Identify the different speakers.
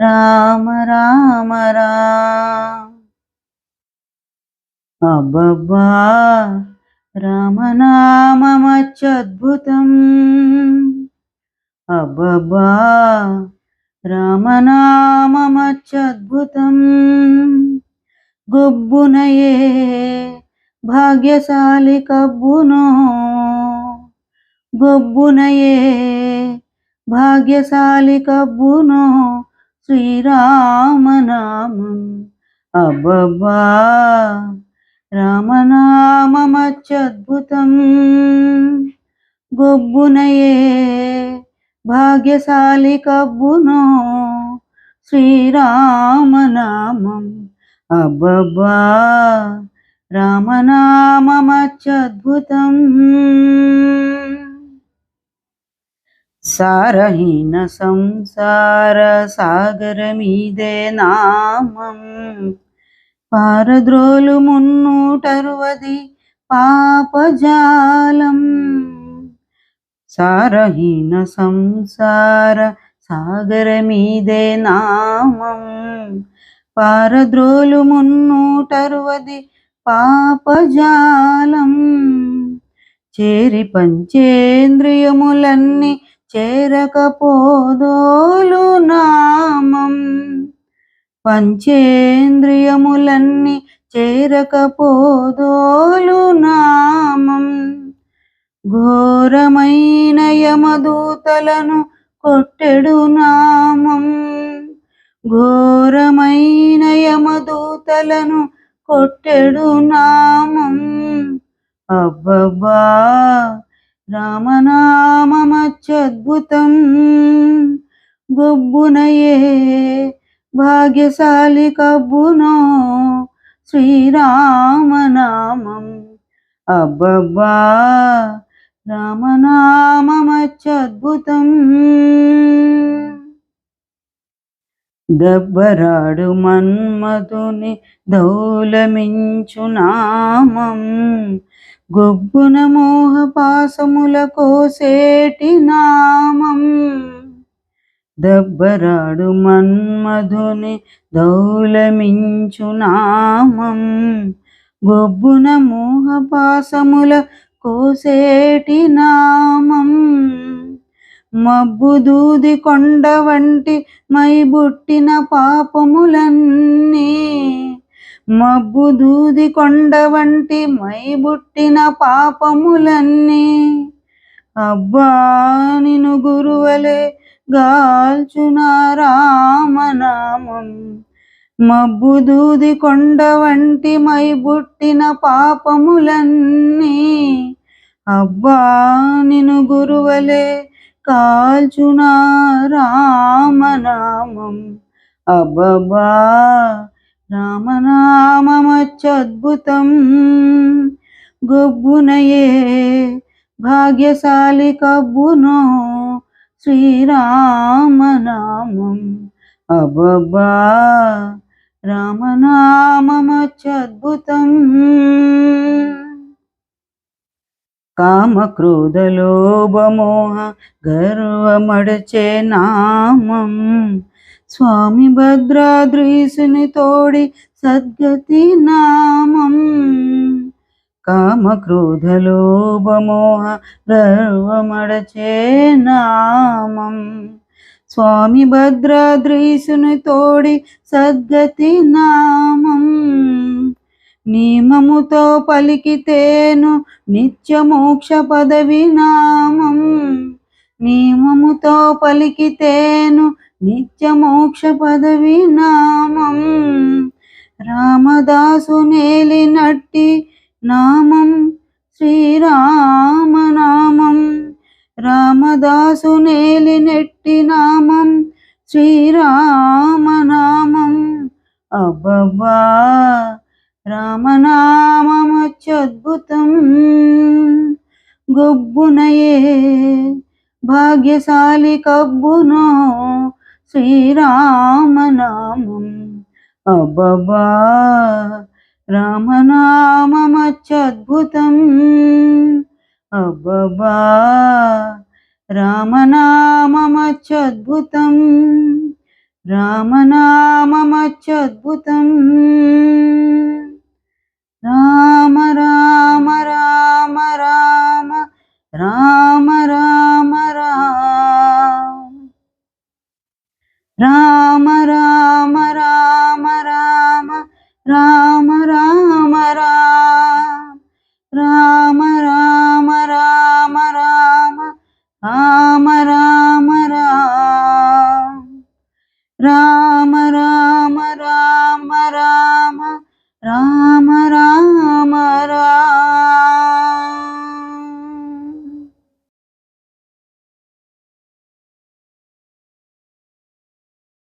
Speaker 1: రామ రామ రామ. అబ్బబ్బా రామనామమత్యద్భుతం అబ్బబ్బా రామనామమత్యద్భుతం గొబ్బునయే భాగ్యశాలి కబ్బునో. గొబ్బునయే భాగ్యశాలి కబ్బునో. శ్రీరామనామం. అబ్బబ్బా! రామనామమత్యద్భుతం. గొబ్బునయే భాగ్యశాలి కబ్బునో శ్రీరామనామం. అబ్బబ్బా! రామనామమత్యద్భుతం. సారహీన సంసార సాగరమీదే నామం. పారద్రోలు మున్నూటరువది పాపజాలం. సారహీన సంసార సాగరమీదే నామం. పారద్రోలు మున్నూటరువది పాపజాలం. చేరి పంచేంద్రియములన్నీ చేరకపోదోలు నామం. పంచేంద్రియములన్నీ చేరకపోదోలు నామం. ఘోరమైన యమదూతలను కొట్టెడు నామం. ఘోరమైన యమదూతలను కొట్టెడు నామం. అబ్బబ్బా! రామనామమత్యద్భుతం. గొబ్బునయే భాగ్యశాలి కబ్బునో శ్రీరామనామం. అబ్బబ్బా రామనామమత్యద్భుతం. దబ్బరాడు మన్మధుని దౌలమించు నామం. గొబ్బున మోహ పాసముల కోసేటి నామం. దబ్బరాడు మన్మధుని దౌలమించు నామం. గొబ్బున మోహ పాసముల కోసేటి నామం. మబ్బు దూది కొండ వంటి మైబుట్టిన పాపములన్నీ మబ్బు దూది కొండ వంటి మైబుట్టిన పాపములన్నీ అబ్బా నిను గురువలే గాల్చున రామనామం. మబ్బు దూది కొండ వంటి మైబుట్టిన పాపములన్నీ అబ్బా నిను గురువలే కాల్చున రామనామం. అబ్బబ్బా రామనామమత్యద్భుతం గొబ్బునయే భాగ్యశాలి కబ్బునో శ్రీరామనామం అబ్బబ్బా రామనామమత్యద్భుతం కామక్రోధలోభమోహ గర్వమడచే నామం. స్వామి భద్రాద్రీసుని తోడి సద్గతి నామం. కామక్రోధలోభమోహ గర్వమడచే నామం. స్వామి భద్రాద్రీసుని తోడి సద్గతి నామం. నియమముతో పలికితేను నిత్యమోక్ష పదవి నామం. నియమముతో పలికితేను నిత్యమోక్ష పదవి నామం. రామదాసు నేలినట్టి నామం. శ్రీరామనామం. రామదాసు నేలినెట్టి నామం. శ్రీరామనామం. అబ్బబ్బా! రామనామం అత్యద్భుతం గొబ్బునయే భాగ్యశాలి కబ్బునో శ్రీరామనామం. అబ్బబా రామనామమత్యద్భుతం అబ్బబా రామనామమత్యద్భుతం రామనామమత్యద్భుతం రామ రామ రామ రామ రామ. Ram